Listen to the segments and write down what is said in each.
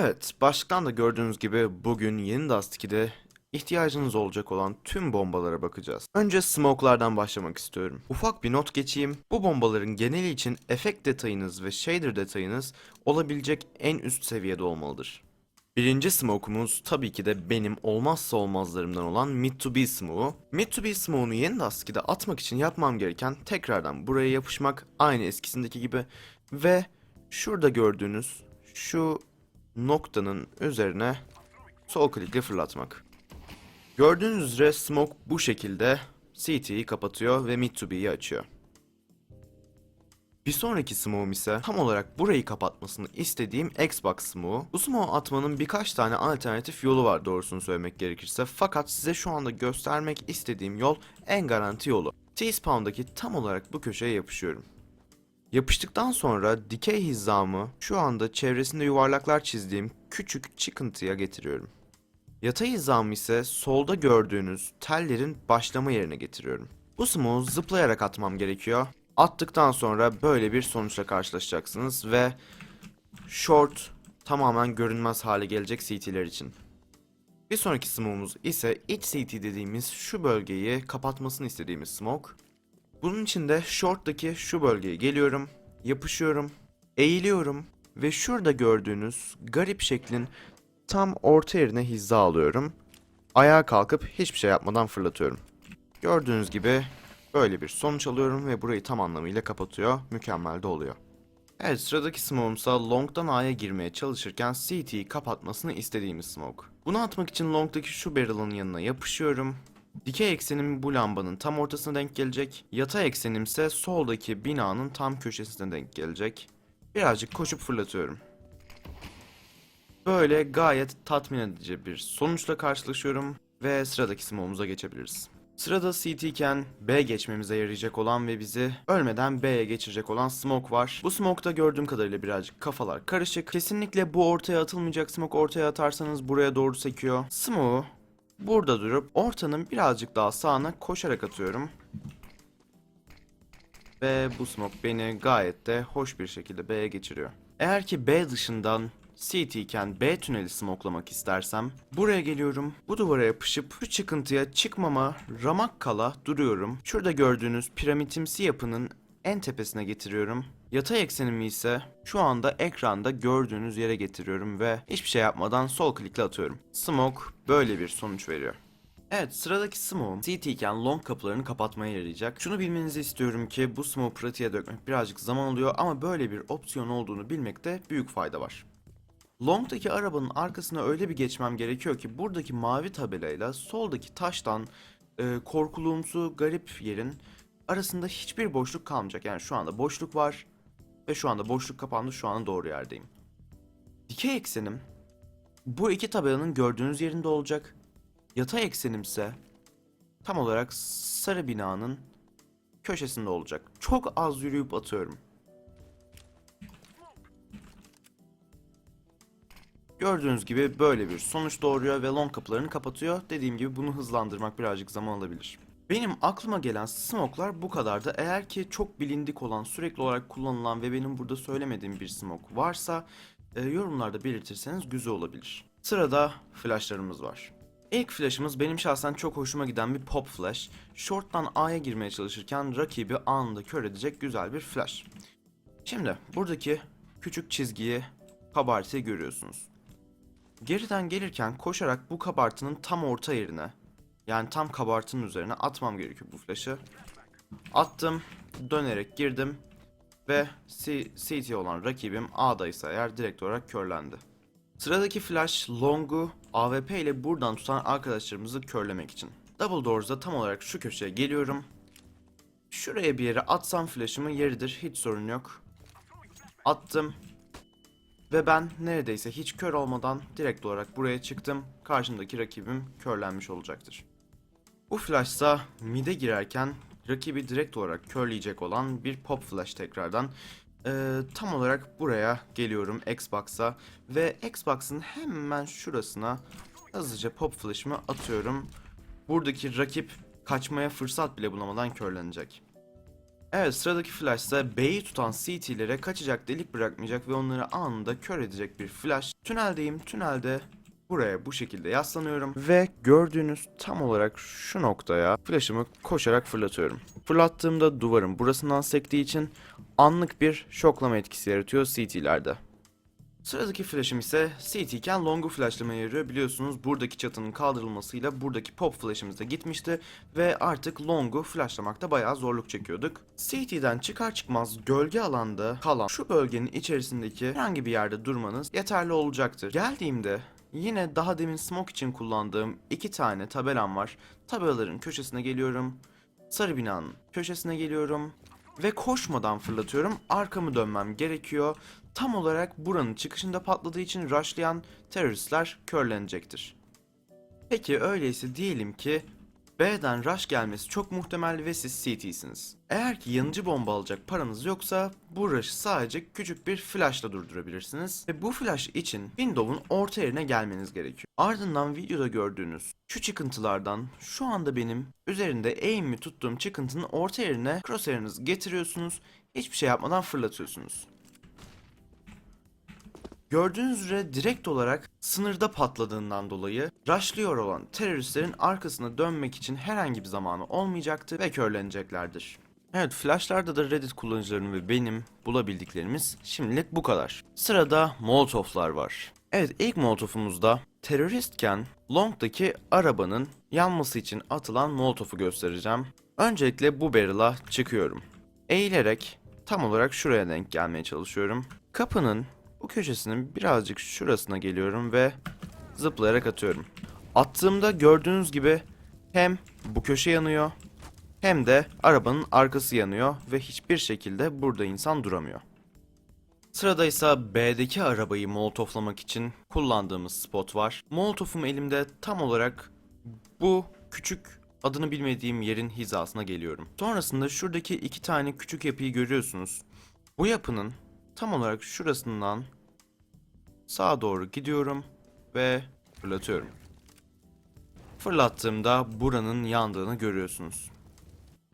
Evet, başlıktan da gördüğünüz gibi bugün yeni Dust 2'de ihtiyacınız olacak olan tüm bombalara bakacağız. Önce smoke'lardan başlamak istiyorum. Ufak bir not geçeyim. Bu bombaların geneli için efekt detayınız ve shader detayınız olabilecek en üst seviyede olmalıdır. Birinci smoke'umuz tabii ki de benim olmazsa olmazlarımdan olan Mid to Be smoke'u. Mid to Be smoke'unu yeni Dust 2'de atmak için yapmam gereken tekrardan buraya yapışmak aynı eskisindeki gibi ve şurada gördüğünüz şu noktanın üzerine sol klikle fırlatmak. Gördüğünüz üzere smoke bu şekilde CT'yi kapatıyor ve mid to B'yi açıyor. Bir sonraki smoke'um ise tam olarak burayı kapatmasını istediğim Xbox smoke'u. Bu smoke'u atmanın birkaç tane alternatif yolu var doğrusunu söylemek gerekirse. Fakat size şu anda göstermek istediğim yol en garanti yolu. T-spawn'daki tam olarak bu köşeye yapışıyorum. Yapıştıktan sonra dikey hizamı şu anda çevresinde yuvarlaklar çizdiğim küçük çıkıntıya getiriyorum. Yatay hizamı ise solda gördüğünüz tellerin başlama yerine getiriyorum. Bu smoke'u zıplayarak atmam gerekiyor. Attıktan sonra böyle bir sonuçla karşılaşacaksınız ve short tamamen görünmez hale gelecek CT'ler için. Bir sonraki smoke'umuz ise iç CT dediğimiz şu bölgeyi kapatmasını istediğimiz smoke. Bunun için de short'taki şu bölgeye geliyorum, yapışıyorum, eğiliyorum ve şurada gördüğünüz garip şeklin tam orta yerine hiza alıyorum. Ayağa kalkıp hiçbir şey yapmadan fırlatıyorum. Gördüğünüz gibi böyle bir sonuç alıyorum ve burayı tam anlamıyla kapatıyor. Mükemmel de oluyor. Evet sıradaki smoke'umsa long'dan A'ya girmeye çalışırken CT'yi kapatmasını istediğimiz smoke. Bunu atmak için long'daki şu barrel'ın yanına yapışıyorum. Dikey eksenim bu lambanın tam ortasına denk gelecek. Yatay eksenim ise soldaki binanın tam köşesine denk gelecek. Birazcık koşup fırlatıyorum. Böyle gayet tatmin edici bir sonuçla karşılaşıyorum ve sıradaki smoke'umuza geçebiliriz. Sırada CT iken B geçmemize yarayacak olan ve bizi ölmeden B'ye geçirecek olan smoke var. Bu smoke'da gördüğüm kadarıyla birazcık kafalar karışık. Kesinlikle bu ortaya atılmayacak smoke ortaya atarsanız buraya doğru sekiyor. Smoke'u burada durup ortanın birazcık daha sağına koşarak atıyorum. Ve bu smoke beni gayet de hoş bir şekilde B'ye geçiriyor. Eğer ki B dışından CT iken B tüneli smokelamak istersem buraya geliyorum. Bu duvara yapışıp şu çıkıntıya çıkmama ramak kala duruyorum. Şurada gördüğünüz piramitimsi yapının en tepesine getiriyorum. Yatay eksenimi ise şu anda ekranda gördüğünüz yere getiriyorum ve hiçbir şey yapmadan sol klikle atıyorum. Smoke böyle bir sonuç veriyor. Evet sıradaki smoke CT iken long kapılarını kapatmaya yarayacak. Şunu bilmenizi istiyorum ki bu smoke pratiğe dökmek birazcık zaman alıyor ama böyle bir opsiyon olduğunu bilmekte büyük fayda var. Long'daki arabanın arkasına öyle bir geçmem gerekiyor ki buradaki mavi tabelayla soldaki taştan e, korkulumsu garip yerin arasında hiçbir boşluk kalmayacak. Yani şu anda boşluk var ve şu anda boşluk kapandı şu an doğru yerdeyim. Dikey eksenim bu iki tabelanın gördüğünüz yerinde olacak. Yatay eksenimse tam olarak sarı binanın köşesinde olacak. Çok az yürüyüp atıyorum. Gördüğünüz gibi böyle bir sonuç doğuruyor ve long kapılarını kapatıyor. Dediğim gibi bunu hızlandırmak birazcık zaman alabilir. Benim aklıma gelen smoke'lar bu kadardı. Eğer ki çok bilindik olan, sürekli olarak kullanılan ve benim burada söylemediğim bir smoke varsa e, yorumlarda belirtirseniz güzel olabilir. Sırada flashlarımız var. İlk flash'ımız benim şahsen çok hoşuma giden bir pop flash. Short'tan A'ya girmeye çalışırken rakibi anında kör edecek güzel bir flash. Şimdi buradaki küçük çizgiyi, kabartıyı görüyorsunuz. Geriden gelirken koşarak bu kabartının tam orta yerine yani tam kabartının üzerine atmam gerekiyor bu flash'ı. Attım, dönerek girdim ve C- CT olan rakibim A'daysa eğer direkt olarak körlendi. Sıradaki flash long'u AWP ile buradan tutan arkadaşlarımızı körlemek için. Double Doors'da tam olarak şu köşeye geliyorum. Şuraya bir yere atsam flash'ımı yeridir hiç sorun yok. Attım. Ve ben neredeyse hiç kör olmadan direkt olarak buraya çıktım. Karşımdaki rakibim körlenmiş olacaktır. Bu flashsa mid'e girerken rakibi direkt olarak körleyecek olan bir pop flash tekrardan. Ee, tam olarak buraya geliyorum Xbox'a ve Xbox'ın hemen şurasına hızlıca pop flash'ımı atıyorum. Buradaki rakip kaçmaya fırsat bile bulamadan körlenecek. Evet sıradaki flash ise B'yi tutan CT'lere kaçacak delik bırakmayacak ve onları anında kör edecek bir flash. Tüneldeyim tünelde buraya bu şekilde yaslanıyorum ve gördüğünüz tam olarak şu noktaya flash'ımı koşarak fırlatıyorum. Fırlattığımda duvarın burasından sektiği için anlık bir şoklama etkisi yaratıyor CT'lerde. Sıradaki flash'ım ise CT iken long'u flashlamaya yarıyor. Biliyorsunuz buradaki çatının kaldırılmasıyla buradaki pop flash'ımız da gitmişti ve artık long'u flashlamakta bayağı zorluk çekiyorduk. CT'den çıkar çıkmaz gölge alanda kalan şu bölgenin içerisindeki herhangi bir yerde durmanız yeterli olacaktır. Geldiğimde yine daha demin smoke için kullandığım iki tane tabelam var. Tabelaların köşesine geliyorum. Sarı binanın köşesine geliyorum ve koşmadan fırlatıyorum. Arkamı dönmem gerekiyor. Tam olarak buranın çıkışında patladığı için rushlayan teröristler körlenecektir. Peki öyleyse diyelim ki B'den rush gelmesi çok muhtemel ve siz CT'siniz. Eğer ki yanıcı bomba alacak paranız yoksa bu rush'ı sadece küçük bir flashla durdurabilirsiniz. Ve bu flash için Windows'un orta yerine gelmeniz gerekiyor. Ardından videoda gördüğünüz şu çıkıntılardan şu anda benim üzerinde aim'imi tuttuğum çıkıntının orta yerine crosshair'ınızı getiriyorsunuz. Hiçbir şey yapmadan fırlatıyorsunuz. Gördüğünüz üzere direkt olarak sınırda patladığından dolayı rushlıyor olan teröristlerin arkasına dönmek için herhangi bir zamanı olmayacaktır ve körleneceklerdir. Evet flashlarda da Reddit kullanıcılarının ve benim bulabildiklerimiz şimdilik bu kadar. Sırada molotoflar var. Evet ilk molotofumuzda teröristken Long'daki arabanın yanması için atılan molotofu göstereceğim. Öncelikle bu barrel'a çıkıyorum. Eğilerek tam olarak şuraya denk gelmeye çalışıyorum. Kapının bu köşesinin birazcık şurasına geliyorum ve zıplayarak atıyorum. Attığımda gördüğünüz gibi hem bu köşe yanıyor hem de arabanın arkası yanıyor ve hiçbir şekilde burada insan duramıyor. Sırada ise B'deki arabayı molotoflamak için kullandığımız spot var. Molotofum elimde tam olarak bu küçük adını bilmediğim yerin hizasına geliyorum. Sonrasında şuradaki iki tane küçük yapıyı görüyorsunuz. Bu yapının tam olarak şurasından sağa doğru gidiyorum ve fırlatıyorum. Fırlattığımda buranın yandığını görüyorsunuz.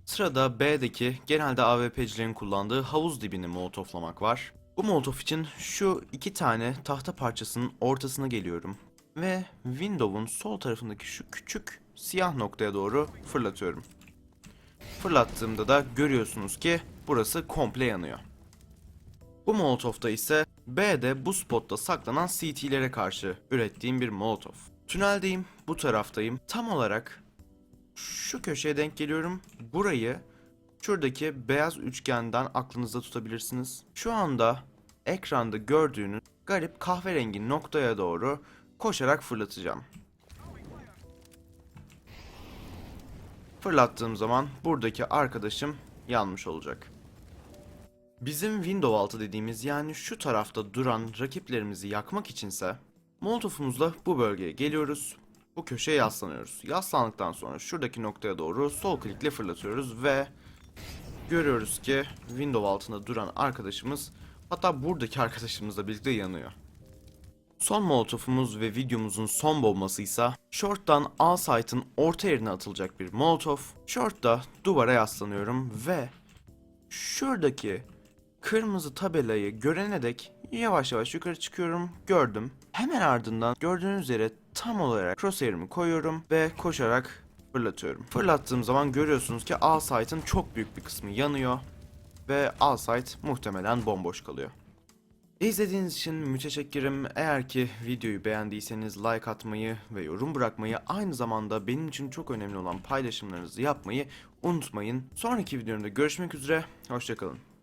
Sırada B'deki genelde AWP'cilerin kullandığı havuz dibini molotoflamak var. Bu molotof için şu iki tane tahta parçasının ortasına geliyorum ve Windows'un sol tarafındaki şu küçük siyah noktaya doğru fırlatıyorum. Fırlattığımda da görüyorsunuz ki burası komple yanıyor. Bu molotofta ise B'de bu spotta saklanan CT'lere karşı ürettiğim bir molotof. Tüneldeyim, bu taraftayım. Tam olarak şu köşeye denk geliyorum. Burayı şuradaki beyaz üçgenden aklınızda tutabilirsiniz. Şu anda ekranda gördüğünüz garip kahverengi noktaya doğru koşarak fırlatacağım. Fırlattığım zaman buradaki arkadaşım yanmış olacak. Bizim window altı dediğimiz yani şu tarafta duran rakiplerimizi yakmak içinse molotofumuzla bu bölgeye geliyoruz. Bu köşeye yaslanıyoruz. Yaslandıktan sonra şuradaki noktaya doğru sol klikle fırlatıyoruz ve görüyoruz ki window altında duran arkadaşımız hatta buradaki arkadaşımızla birlikte yanıyor. Son molotofumuz ve videomuzun son bombası ise short'tan A site'ın orta yerine atılacak bir molotof. Short'ta duvara yaslanıyorum ve şuradaki kırmızı tabelayı görene dek yavaş yavaş yukarı çıkıyorum. Gördüm. Hemen ardından gördüğünüz üzere tam olarak crosshair'ımı koyuyorum ve koşarak fırlatıyorum. Fırlattığım zaman görüyorsunuz ki A site'ın çok büyük bir kısmı yanıyor ve A site muhtemelen bomboş kalıyor. İzlediğiniz için müteşekkirim. Eğer ki videoyu beğendiyseniz like atmayı ve yorum bırakmayı aynı zamanda benim için çok önemli olan paylaşımlarınızı yapmayı unutmayın. Sonraki videomda görüşmek üzere. Hoşçakalın.